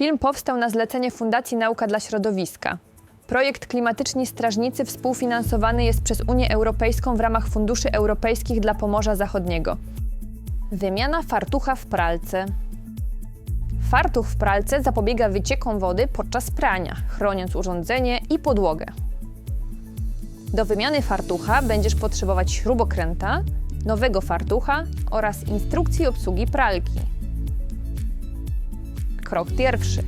Film powstał na zlecenie Fundacji Nauka dla Środowiska. Projekt Klimatyczni Strażnicy współfinansowany jest przez Unię Europejską w ramach Funduszy Europejskich dla Pomorza Zachodniego. Wymiana fartucha w pralce. Fartuch w pralce zapobiega wyciekom wody podczas prania, chroniąc urządzenie i podłogę. Do wymiany fartucha będziesz potrzebować śrubokręta, nowego fartucha oraz instrukcji obsługi pralki. Krok pierwszy.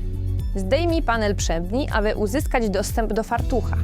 Zdejmij panel przebni, aby uzyskać dostęp do fartucha.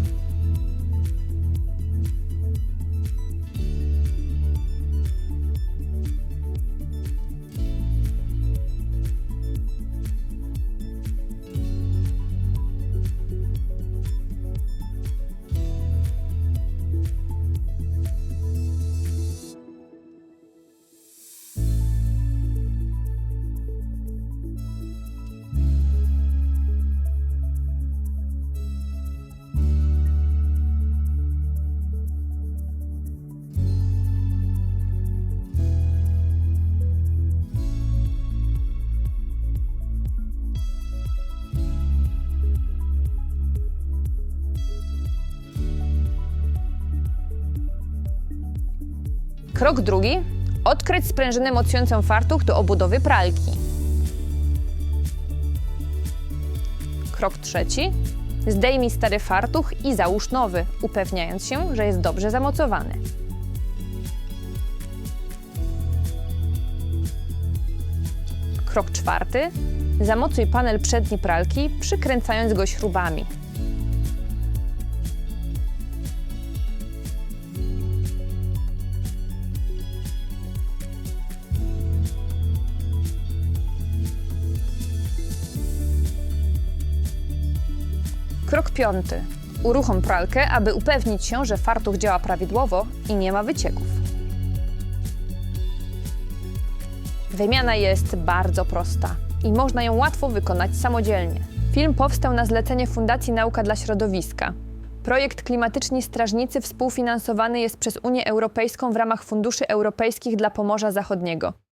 Krok drugi. Odkręć sprężynę mocującą fartuch do obudowy pralki. Krok trzeci. Zdejmij stary fartuch i załóż nowy, upewniając się, że jest dobrze zamocowany. Krok czwarty. Zamocuj panel przedni pralki, przykręcając go śrubami. Krok piąty. Uruchom pralkę, aby upewnić się, że fartuch działa prawidłowo i nie ma wycieków. Wymiana jest bardzo prosta i można ją łatwo wykonać samodzielnie. Film powstał na zlecenie Fundacji Nauka dla Środowiska. Projekt Klimatyczni Strażnicy współfinansowany jest przez Unię Europejską w ramach Funduszy Europejskich dla Pomorza Zachodniego.